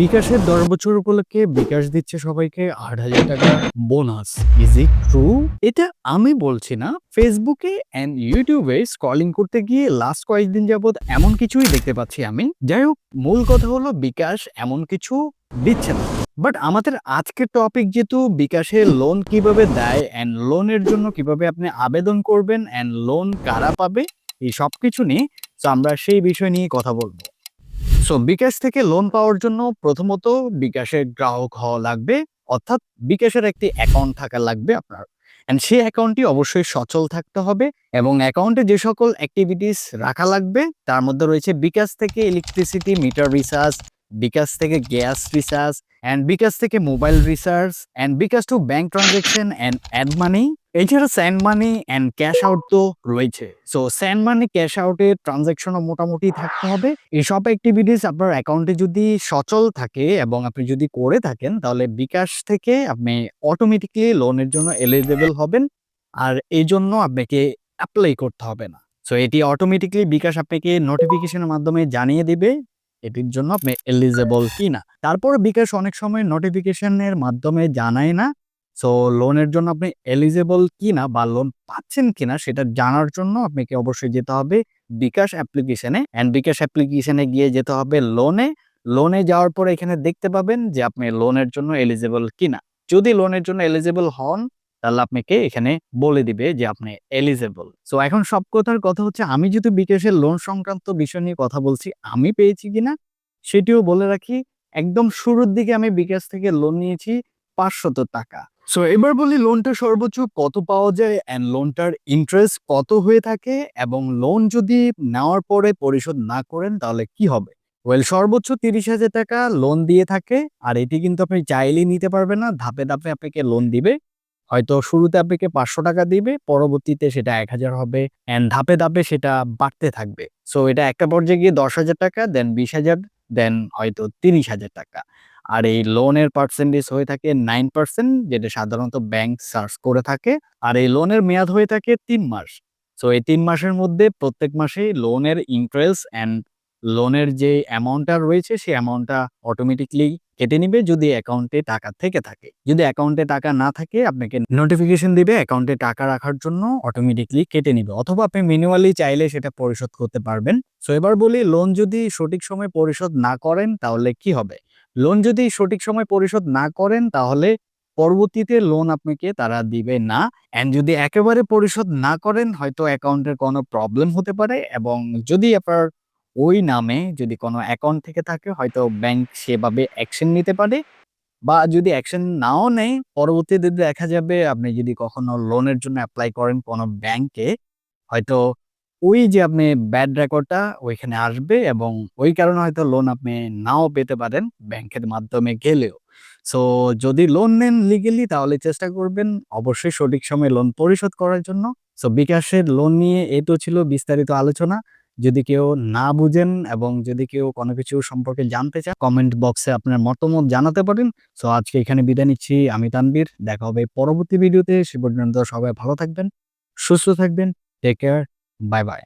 বিকাশের দশ বছর উপলক্ষে বিকাশ দিচ্ছে সবাইকে আট হাজার টাকা বোনাস। ইজ ইট ট্রু এটা আমি বলছি না। ফেসবুকে অ্যান্ড ইউটিউবে স্ক্রলিং করতে গিয়ে লাস্ট কয়েকদিন যাবত এমন কিছুই দেখতে পাচ্ছি আমি। যাই হোক, মূল কথা হলো বিকাশ এমন কিছু দিচ্ছে না। বাট আমাদের আজকের টপিক যেহেতু বিকাশে লোন কীভাবে দেয় অ্যান্ড লোনের জন্য কীভাবে আপনি আবেদন করবেন অ্যান্ড লোন কারা পাবে, এই সব কিছু নিয়ে তো আমরা সেই বিষয় নিয়ে কথা বলব। সো বিকাশ থেকে লোন পাওয়ার জন্য প্রথমত বিকাশের গ্রাহক হওয়া লাগবে, অর্থাৎ বিকাশের একটি অ্যাকাউন্ট থাকা লাগবে আপনার। অ্যান্ড সেই অ্যাকাউন্টটি অবশ্যই সচল থাকতে হবে এবং অ্যাকাউন্টে যে সকল অ্যাক্টিভিটিস রাখা লাগবে, তার মধ্যে রয়েছে বিকাশ থেকে ইলেকট্রিসিটি মিটার রিচার্জ বিকাশ থেকে গ্যাস রিচার্জ অ্যান্ড বিকাশ থেকে mobile recharge and bKash to bank transaction and add money এছাড়া send money and cash out তো রয়েছে। সো স্যান্ড মানি ক্যাশ আউটের ট্রানজ্যাকশনও মোটামুটি থাকতে হবে। এইসব অ্যাক্টিভিটিস আপনার অ্যাকাউন্টে যদি সচল থাকে এবং আপনি যদি করে থাকেন, তাহলে বিকাশ থেকে আপনি অটোমেটিকলি লোনের জন্য এলিজিবল হবেন। আর এই জন্য আপনাকে অ্যাপ্লাই করতে হবে না। সো এটি অটোমেটিকলি বিকাশ আপনাকে নোটিফিকেশনের মাধ্যমে জানিয়ে দিবে, এটির জন্য আপনি এলিজেবল কি না তারপর বিকাশ অনেক সময় নোটিফিকেশনের মাধ্যমে জানায় না। সো লোনের জন্য আপনি এলিজেবল কিনা বা লোন পাচ্ছেন কিনা সেটা জানার জন্য আপনাকে অবশ্যই যেতে হবে বিকাশ অ্যাপ্লিকেশনে অ্যান্ড বিকাশ অ্যাপ্লিকেশনে গিয়ে যেতে হবে লোনে লোনে যাওয়ার পরে এখানে দেখতে পাবেন যে আপনি লোনের জন্য এলিজেবল কিনা। যদি লোনের জন্য এলিজেবল হন, তাহলে আপনাকে এখানে বলে দিবে যে আপনি এলিজেবল সো এখন সব কথার কথা হচ্ছে, আমি যদি বিকাশের লোন সংক্রান্ত বিষয় নিয়ে কথা বলছি, আমি পেয়েছি কিনা সেটিও বলে রাখি। একদম শুরুর দিকে আমি বিকাশ থেকে লোন নিয়েছি পাঁচশত টাকা। সো এবার বলি লোনটা সর্বোচ্চ কত পাওয়া যায় অ্যান্ড লোনটার ইন্টারেস্ট কত হয়ে থাকে এবং লোন যদি নেওয়ার পরে পরিশোধ না করেন তাহলে কি হবে? ওয়েল সর্বোচ্চ তিরিশ হাজার টাকা লোন দিয়ে থাকে আর এটি কিন্তু আপনি চাইলেই নিতে পারবেন না। ধাপে ধাপে আপনাকে লোন দিবে। হয়তো শুরুতে আপনাকে পাঁচশো টাকা দিবে, পরবর্তীতে সেটা এক হাজার হবে অ্যান্ড ধাপে ধাপে সেটা বাড়তে থাকবে। সো এটা একটা পর্যায়ে গিয়ে দশ হাজার টাকা দেন বিশ হাজার দেন হয়তো তিরিশ হাজার টাকা। আর এই লোনের পার্সেন্টেজ হয়ে থাকে নাইন পার্সেন্ট যেটা সাধারণত ব্যাংক সার্চ করে থাকে। আর এই লোনের মেয়াদ হয়ে থাকে তিন মাস। সো এই তিন মাসের মধ্যে প্রত্যেক মাসেই লোনের ইন্টারেস্ট অ্যান্ড লোনের যে অ্যামাউন্টটা রয়েছে সেই অ্যামাউন্টটা অটোমেটিকলি কেটে নিবে যদি অ্যাকাউন্টে টাকা থেকে থাকে। যদি অ্যাকাউন্টে টাকা না থাকে, আপনাকে নোটিফিকেশন দিবে অ্যাকাউন্টে টাকা রাখার জন্য অটোমেটিকলি কেটে নিবে। অথবা আপনি ম্যানুয়ালি চাইলে সেটা পরিশোধ করতে পারবেন। সো এবার বলি লোন যদি সঠিক সময় পরিশোধ না করেন, তাহলে কি হবে? লোন যদি সঠিক সময় পরিশোধ না করেন, তাহলে পরবর্তীতে লোন আপনাকে তারা দিবে না। অ্যান্ড যদি একেবারে পরিশোধ না করেন, হয়তো অ্যাকাউন্টের কোনো প্রবলেম হতে পারে এবং যদি আপনার ওই নামে যদি কোনো অ্যাকাউন্ট থেকে থাকে, হয়তো ব্যাংক সেভাবে অ্যাকশন নিতে পারে বা যদি অ্যাকশন নাও নেয়, পরবর্তীতে দেখা যাবে আপনি যদি কখনো লোনের জন্য অ্যাপ্লাই করেন কোনো ব্যাংকে হয়তো ওই যে আপনি ব্যাড রেকর্ডটা ওইখানে আসবে এবং ওই কারণে হয়তো লোন আপনি নাও পেতে পারেন ব্যাংকের মাধ্যমে গেলেও। সো যদি লোন নেন লিগেলি তাহলে চেষ্টা করবেন অবশ্যই সঠিক সময়ে লোন পরিশোধ করার জন্য। সো বিকাশের লোন নিয়ে এই তো ছিল বিস্তারিত আলোচনা। যদি কেউ না বুঝেন এবং যদি কেউ কোনো কিছু সম্পর্কে জানতে চান কমেন্ট বক্সে আপনার মতামত জানাতে পারেন। সো আজকে এখানে বিদায় নিচ্ছি। আমি তানবীর দেখা হবে পরবর্তী ভিডিওতে সে পর্যন্ত সবাই ভালো থাকবেন, সুস্থ থাকবেন। Take care bye bye